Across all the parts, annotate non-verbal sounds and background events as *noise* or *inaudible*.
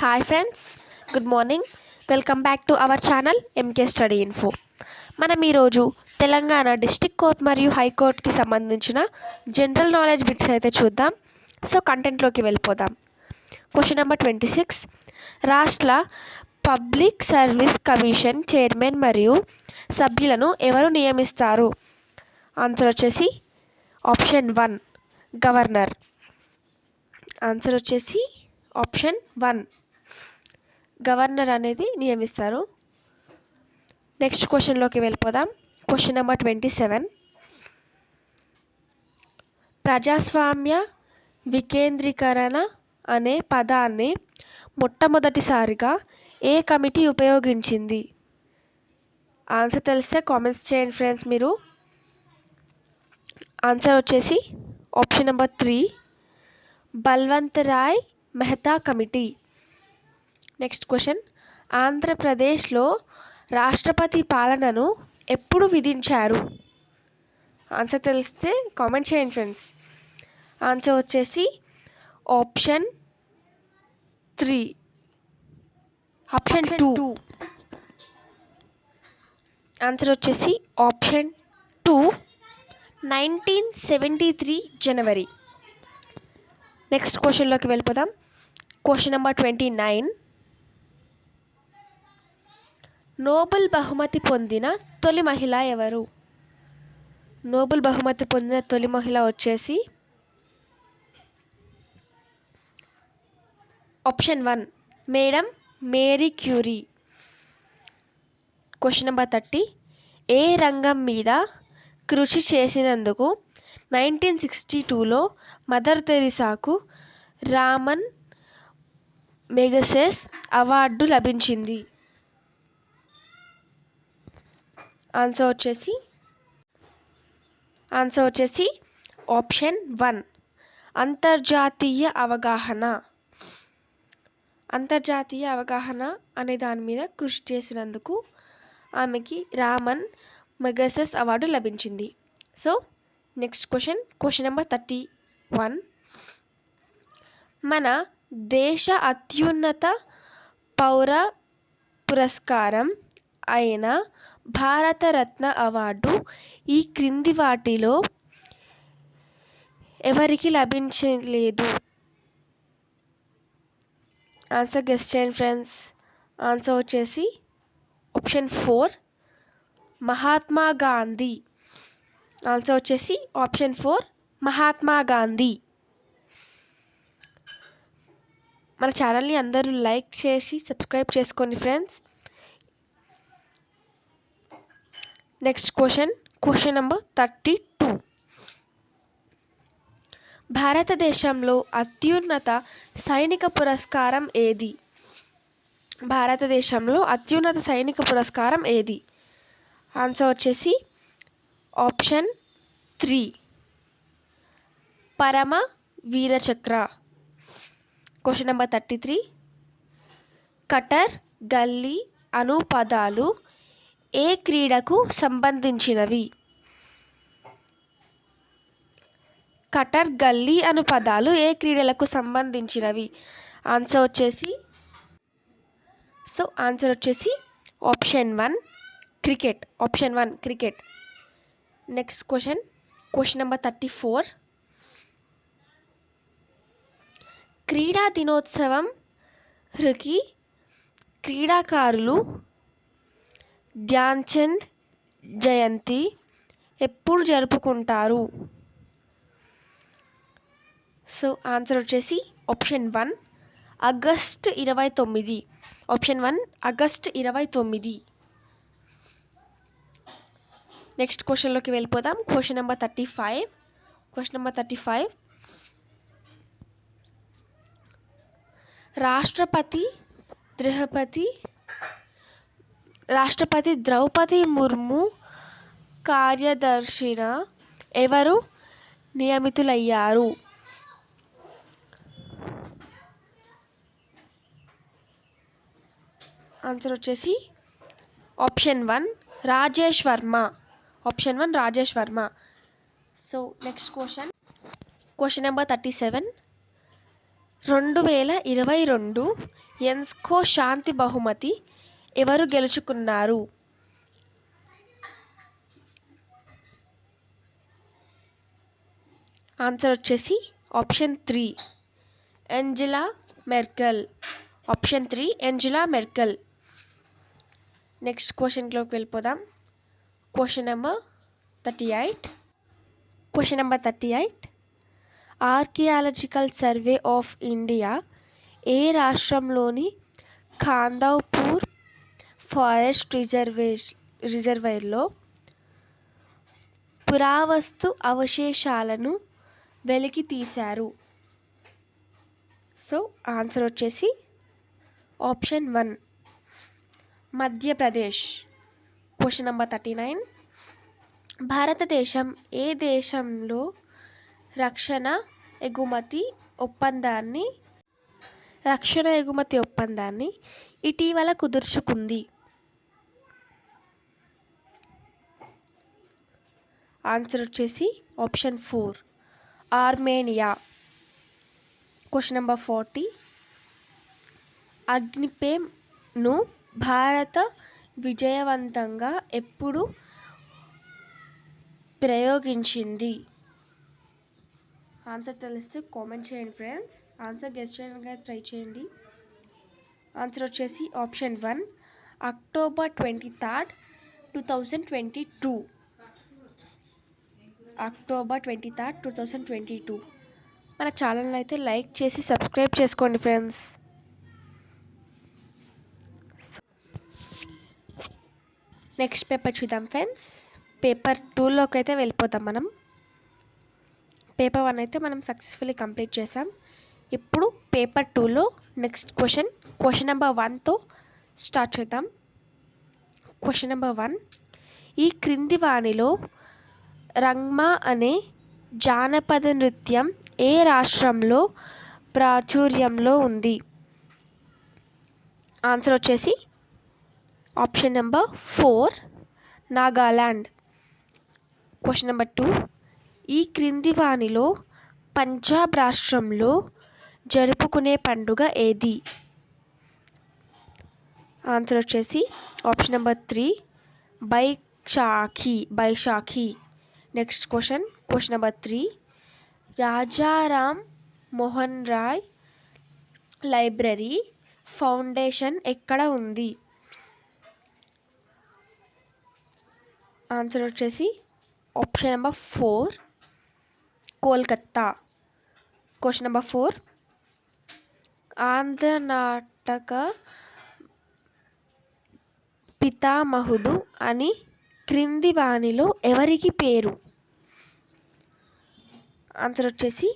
Hi friends good morning welcome back to our channel MK study info మనం ఈరోజు Telangana district court మరియు హైకోర్టుకి సంబంధించిన జనరల్ నాలెడ్జ్ బిట్స్ అయితే చూద్దాం. సో కంటెంట్లోకి వెళ్ళిపోదాం. క్వశ్చన్ నెంబర్ ట్వంటీ సిక్స్ రాష్ట్ర పబ్లిక్ సర్వీస్ కమిషన్ చైర్మన్ మరియు సభ్యులను ఎవరు నియమిస్తారు? ఆన్సర్ వచ్చేసి ఆప్షన్ వన్ గవర్నర్ ఆన్సర్ వచ్చేసి ఆప్షన్ వన్ గవర్నర్ అనేది నియమిస్తారు. నెక్స్ట్ క్వశ్చన్లోకి వెళ్ళిపోదాం. క్వశ్చన్ నెంబర్ ట్వంటీ సెవెన్ ప్రజాస్వామ్య వికేంద్రీకరణ అనే పదాన్ని మొట్టమొదటిసారిగా ఏ కమిటీ ఉపయోగించింది? ఆన్సర్ తెలిస్తే కామెంట్స్ చేయండి ఫ్రెండ్స్ మీరు. ఆన్సర్ వచ్చేసి option number three Balwant Rai Mehta committee. Next question ఆంధ్రప్రదేశ్లో రాష్ట్రపతి పాలనను ఎప్పుడు విధించారు? ఆన్సర్ తెలిస్తే కామెంట్ చేయండి ఫ్రెండ్స్ ఆన్సర్ వచ్చేసి option three option two answer వచ్చేసి option two nineteen seventy three జనవరి నెక్స్ట్ క్వశ్చన్లోకి వెళ్ళిపోదాం. Question number twenty nine Nobel బహుమతి పొందిన తొలి మహిళ ఎవరు? నోబెల్ బహుమతి పొందిన తొలి మహిళ వచ్చేసి option one madam Marie Curie. Question number thirty ఏ రంగం మీద కృషి చేసినందుకు నైన్టీన్ సిక్స్టీ టూలో మదర్ తెరిసాకు రామన్ మెగసెస్ అవార్డు లభించింది? ఆన్సర్ వచ్చేసి ఆన్సర్ వచ్చేసి ఆప్షన్ వన్ అంతర్జాతీయ అవగాహన. అంతర్జాతీయ అవగాహన అనే దాని మీద కృషి చేసినందుకు ఆమెకి రామన్ మెగసెస్ అవార్డు లభించింది. So next question question number thirty one మన దేశ అత్యున్నత పౌర పురస్కారం అయిన భారతరత్న అవార్డు ఈ క్రింది వాటిలో ఎవరికి లభించలేదు? ఆన్సర్ గెస్ట్ చేయండి ఫ్రెండ్స్ ఆన్సర్ వచ్చేసి option four Mahatma Gandhi. Answer వచ్చేసి ఆప్షన్ ఫోర్ మహాత్మా గాంధీ. మన ఛానల్ని అందరూ లైక్ చేసి సబ్స్క్రైబ్ చేసుకోండి friends next question question number thirty two భారతదేశంలో అత్యున్నత సైనిక పురస్కారం ఏది? భారతదేశంలో అత్యున్నత సైనిక పురస్కారం ఏది? ఆన్సర్ వచ్చేసి option three Param Vir Chakra. Question number thirty three cutter gully అను పదాలు ఏ క్రీడకు సంబంధించినవి? కటర్ గల్లీ అను పదాలు ఏ క్రీడలకు సంబంధించినవి? ఆన్సర్ వచ్చేసి సో ఆన్సర్ వచ్చేసి option one cricket. Option one cricket. Next question question number thirty four. క్రీడా దినోత్సవంకి క్రీడాకారులు ధ్యాన్చంద్ జయంతి ఎప్పుడు జరుపుకుంటారు? సో ఆన్సర్ వచ్చేసి ఆప్షన్ వన్ ఆగస్ట్ ఇరవై తొమ్మిది. ఆప్షన్ వన్ ఆగస్ట్ ఇరవై తొమ్మిది. నెక్స్ట్ క్వశ్చన్లోకి వెళ్ళిపోదాం. Question number thirty five question number thirty five రాష్ట్రపతి ద్రౌపది రాష్ట్రపతి ద్రౌపది ముర్ము కార్యదర్శిన ఎవరు? నియమితులయ్యారు. ఆన్సర్ వచ్చేసి option one Rajesh Verma. Option one Rajesh Verma. So next question question number thirty seven రెండు వేల ఇరవై రెండు ఎన్స్కో శాంతి బహుమతి ఎవరు గెలుచుకున్నారు? ఆన్సర్ వచ్చేసి option three. Angela Merkel. Option three Angela Merkel. Next క్వశ్చన్లోకి వెళ్ళిపోదాం. Question number thirty eight. Question number thirty eight. Archaeological survey of India ఏ రాష్ట్రంలోని ఖాందవ్పూర్ ఫారెస్ట్ రిజర్వేష్ రిజర్వైర్లో పురావస్తు అవశేషాలను వెలికి తీశారు. సో ఆన్సర్ వచ్చేసి option one Madhya Pradesh. Question number thirty nine. భారతదేశం ఏ దేశంలో రక్షణ ఎగుమతి ఒప్పందాన్ని రక్షణ ఎగుమతి ఒప్పందాన్ని ఇటీవల కుదుర్చుకుంది? ఆన్సర్ వచ్చేసి option four. Armenia. Question number forty అగ్నిపేమ్ను భారత విజయవంతంగా ఎప్పుడు ప్రయోగించింది? ఆన్సర్ తెలిస్తే కామెంట్ చేయండి ఫ్రెండ్స్ ఆన్సర్ గెస్ట్ చేయడానికి ట్రై చేయండి. ఆన్సర్ వచ్చేసి option one October twenty third two thousand twenty two October twenty third two thousand twenty two. మన ఛానల్ని అయితే లైక్ చేసి సబ్స్క్రైబ్ చేసుకోండి ఫ్రెండ్స్. నెక్స్ట్ పేపర్ చూద్దాం ఫ్రెండ్స్. పేపర్ టూలోకి అయితే వెళ్ళిపోతాం మనం. పేపర్ వన్ అయితే మనం సక్సెస్ఫుల్లీ కంప్లీట్ చేసాం. ఇప్పుడు పేపర్ టూలో నెక్స్ట్ క్వశ్చన్ క్వశ్చన్ నెంబర్ వన్తో స్టార్ట్ చేద్దాం. క్వశ్చన్ నెంబర్ వన్ ఈ క్రింది వాణిలో రంగ్మా అనే జానపద నృత్యం ఏ రాష్ట్రంలో ప్రాచుర్యంలో ఉంది? ఆన్సర్ వచ్చేసి option number four Nagaland question number two ఈ క్రింది వాణిలో పంజాబ్ రాష్ట్రంలో జరుపుకునే పండుగ ఏది? ఆన్సర్ వచ్చేసి option number three Baisakhi Baisakhi next question question number three Rajaram Mohan Roy library foundation ఎక్కడ ఉంది? ఆన్సర్ వచ్చేసి option number four Kolkata question number four Andhra నాటక పితామహుడు అని క్రింది వాణిలో ఎవరికి పేరు? ఆన్సర్ వచ్చేసి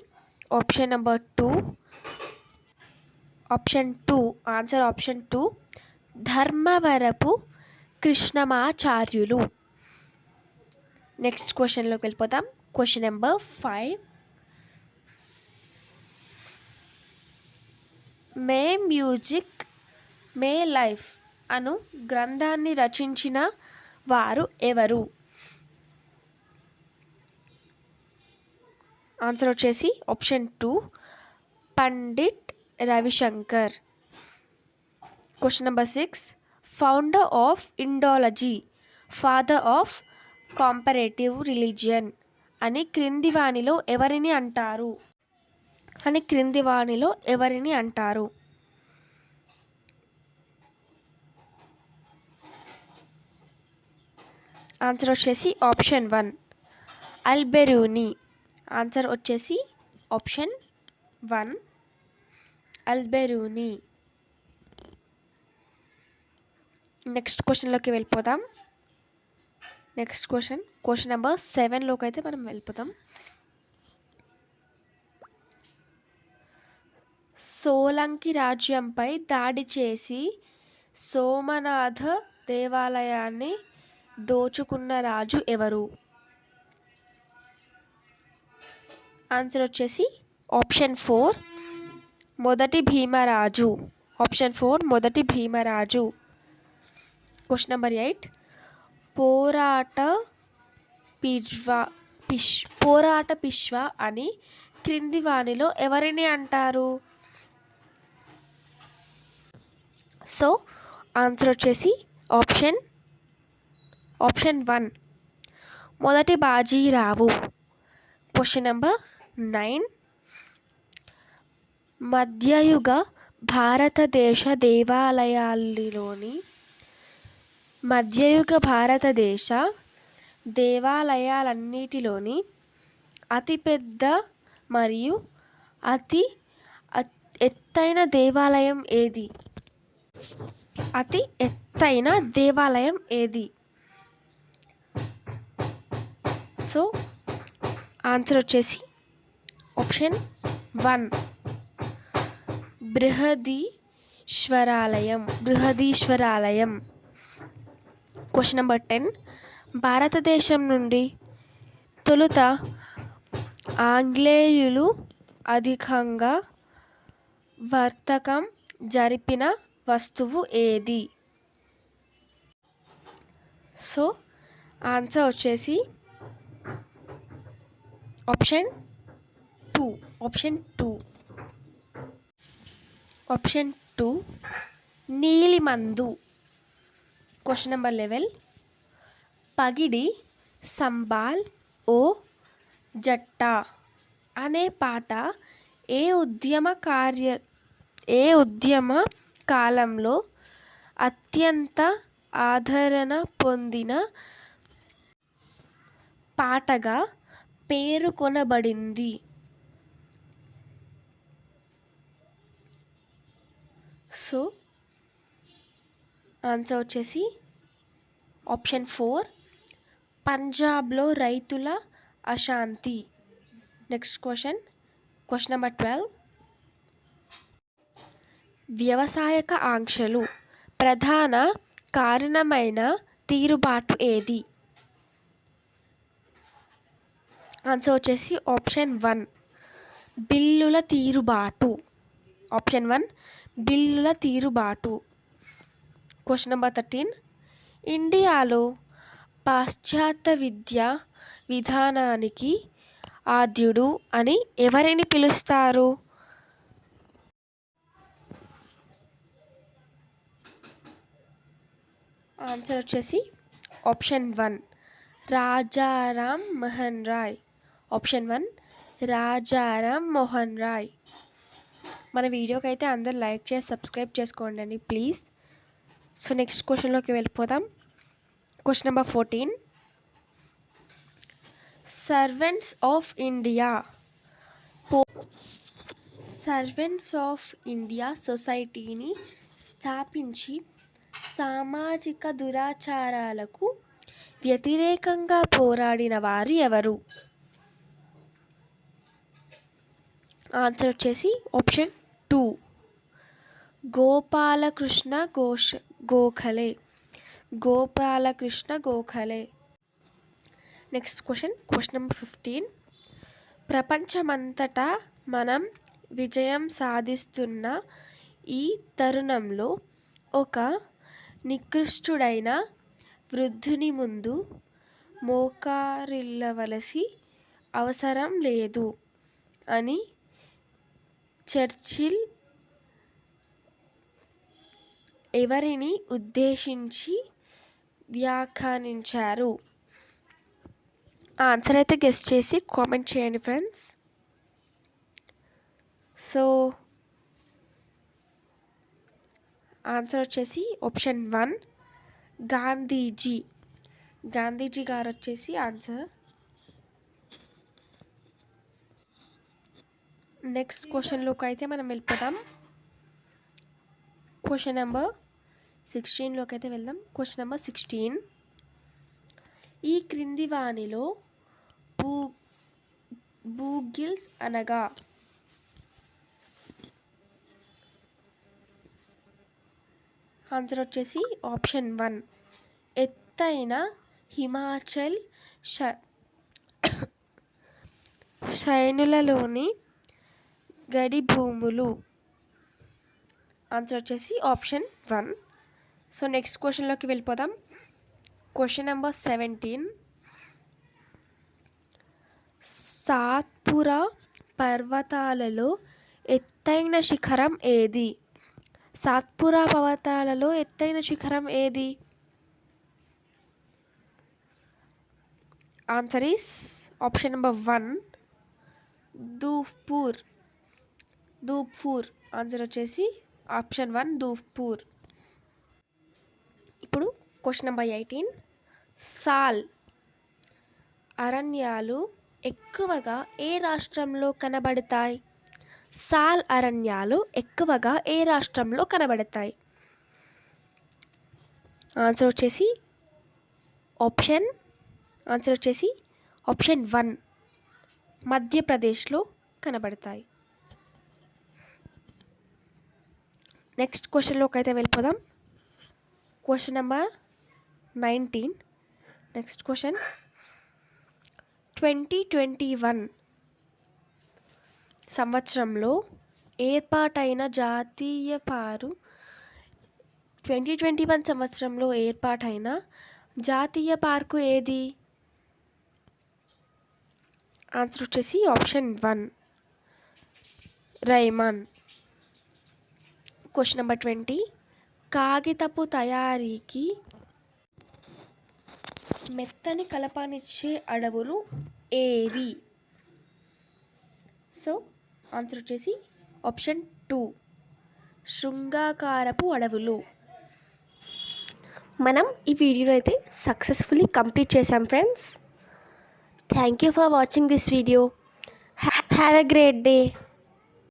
option number two option two answer option two Dharmavarapu Krishnamacharyulu. Next క్వశ్చన్లోకి వెళ్ళిపోతాం question number five my music my life అను గ్రంథాన్ని రచించిన వారు ఎవరు? ఆన్సర్ వచ్చేసి option two Pandit Ravi Shankar question number six founder of Indology father of comparative religion అని క్రింది వాణిలో ఎవరిని అంటారు? అని క్రింది వాణిలో ఎవరిని అంటారు? ఆన్సర్ వచ్చేసి ఆప్షన్ వన్ అల్బెరూని ఆన్సర్ వచ్చేసి ఆప్షన్ వన్ అల్బెరూని నెక్స్ట్ క్వశ్చన్లోకి వెళ్ళిపోదాం. నెక్స్ట్ క్వశ్చన్ క్వశ్చన్ నెంబర్ సెవెన్లోకి అయితే మనం వెళ్ళిపోతాం సోలంకి రాజ్యంపై దాడి చేసి సోమనాథ దేవాలయాన్ని దోచుకున్న రాజు ఎవరు? ఆన్సర్ వచ్చేసి ఆప్షన్ ఫోర్ మొదటి భీమరాజు. ఆప్షన్ ఫోర్ మొదటి భీమరాజు. క్వశ్చన్ నెంబర్ ఎయిట్ పోరాట పిజ్వా పిష్ పోరాట పిష్వ అని క్రింది వాణిలో ఎవరిని అంటారు? సో ఆన్సర్ వచ్చేసి ఆప్షన్ ఆప్షన్ వన్ మొదటి బాజీరావు క్వశ్చన్ నెంబర్ నైన్ మధ్యయుగ భారతదేశ దేవాలయాలలోని మధ్యయుగ భారతదేశ దేవాలయాలన్నిటిలోని అతిపెద్ద మరియు అతి ఎత్తైన దేవాలయం ఏది? అతి ఎత్తైన దేవాలయం ఏది? సో ఆన్సర్ వచ్చేసి option one బృహదీశ్వరాలయం బృహదీశ్వరాలయం. Question number ten భారతదేశం నుండి తొలుత ఆంగ్లేయులు అధికంగా వర్తకం జరిపిన వస్తువు ఏది? సో ఆన్సర్ వచ్చేసి option two option two option two నీలిమందు question number eleven Pagdi Sambhal O Jatta అనే పాట ఏ ఉద్యమ కార్య ఏ ఉద్యమ కాలంలో అత్యంత ఆదరణ పొందిన పాటగా పేర్కొనబడింది సో ఆన్సర్ వచ్చేసి ఆప్షన్ ఫోర్ పంజాబ్లో రైతుల అశాంతి. Next question question number twelve వ్యవసాయక ఆంక్షలు ప్రధాన కారణమైన తీరుబాటు ఏది? ఆన్సర్ వచ్చేసి ఆప్షన్ వన్ బిల్లుల తీరుబాటు. ఆప్షన్ వన్ బిల్లుల తీరుబాటు. క్వశ్చన్ నెంబర్ థర్టీన్ ఇండియాలో పాశ్చాత్య విద్యా విధానానికి ఆద్యుడు అని ఎవరిని పిలుస్తారు? ఆన్సర్ వచ్చేసి option one Rajaram Mohan Roy. Option one Rajaram Mohan Roy మన వీడియోకి అయితే అందరు లైక్ చేసి సబ్స్క్రైబ్ చేసుకోండి అండి ప్లీజ్ సో నెక్స్ట్ క్వశ్చన్లోకి వెళ్ళిపోదాం. Question number fourteen servants of India servants of India సొసైటీని స్థాపించి సామాజిక దురాచారాలకు వ్యతిరేకంగా పోరాడిన వారు ఎవరు? ఆన్సర్ వచ్చేసి option two Gopal Krishna Ghosh Gokhale. Gopal Krishna Gokhale. Next question question number fifteen ప్రపంచమంతటా మనం విజయం సాధిస్తున్న ఈ తరుణంలో ఒక నికృష్టుడైన వృద్ధుని ముందు మోకారిల్లవలసి అవసరం లేదు అని చర్చిల్ ఎవరిని ఉద్దేశించి వ్యాఖ్యానించారు? ఆన్సర్ అయితే గెస్ట్ చేసి కామెంట్ చేయండి ఫ్రెండ్స్. సో ఆన్సర్ వచ్చేసి ఆప్షన్ వన్ గాంధీజీ. గాంధీజీ గారు వచ్చేసి ఆన్సర్ నెక్స్ట్ క్వశ్చన్లోకి అయితే మనం వెళ్ళిపోతాం క్వశ్చన్ నెంబర్ సిక్స్టీన్లోకి అయితే వెళ్దాం. క్వశ్చన్ నెంబర్ సిక్స్టీన్ ఈ క్రింది వాణిలో బూ బూగిల్స్ అనగా ఆన్సర్ వచ్చేసి ఆప్షన్ వన్ ఎత్తైన హిమాచల్ ష *coughs* శైనులలోని గడి భూములు. ఆన్సర్ వచ్చేసి ఆప్షన్ వన్ సో నెక్స్ట్ క్వశ్చన్లోకి వెళ్ళిపోదాం. క్వశ్చన్ నెంబర్ సెవెంటీన్ సాత్పురా పర్వతాలలో ఎత్తైన శిఖరం ఏది? సాత్పురా పర్వతాలలో ఎత్తైన శిఖరం ఏది? Answer is option number one దూఫ్పూర్ దూప్పూర్ answer వచ్చేసి ఆప్షన్ వన్ ధూప్పూర్ ఇప్పుడు క్వశ్చన్ నెంబర్ ఎయిటీన్ సాల్ అరణ్యాలు ఎక్కువగా ఏ రాష్ట్రంలో కనబడతాయి? సాల్ అరణ్యాలు ఎక్కువగా ఏ రాష్ట్రంలో కనబడతాయి? ఆన్సర్ వచ్చేసి ఆప్షన్ ఆన్సర్ వచ్చేసి ఆప్షన్ వన్ మధ్యప్రదేశ్లో కనబడతాయి. నెక్స్ట్ క్వశ్చన్లోకి అయితే వెళ్ళిపోదాం. Question number nineteen next question twenty twenty one సంవత్సరంలో ఏర్పాటైన జాతీయ పారు ట్వంటీ ట్వంటీ వన్ సంవత్సరంలో ఏర్పాటైన జాతీయ పార్కు ఏది? ఆన్సర్ వచ్చేసి ఆప్షన్ వన్ రైమాన్ క్వశ్చన్ నెంబర్ ట్వంటీ. కాగితపు తయారీకి మెత్తని కలపనిచ్చే అడవులు ఏవి? సో ఆన్సర్ వచ్చేసి ఆప్షన్ టూ శృంగాకారపు అడవులు. మనం ఈ వీడియోలో అయితే సక్సెస్ఫుల్లీ కంప్లీట్ చేసాం friends thank you for watching this video have a great day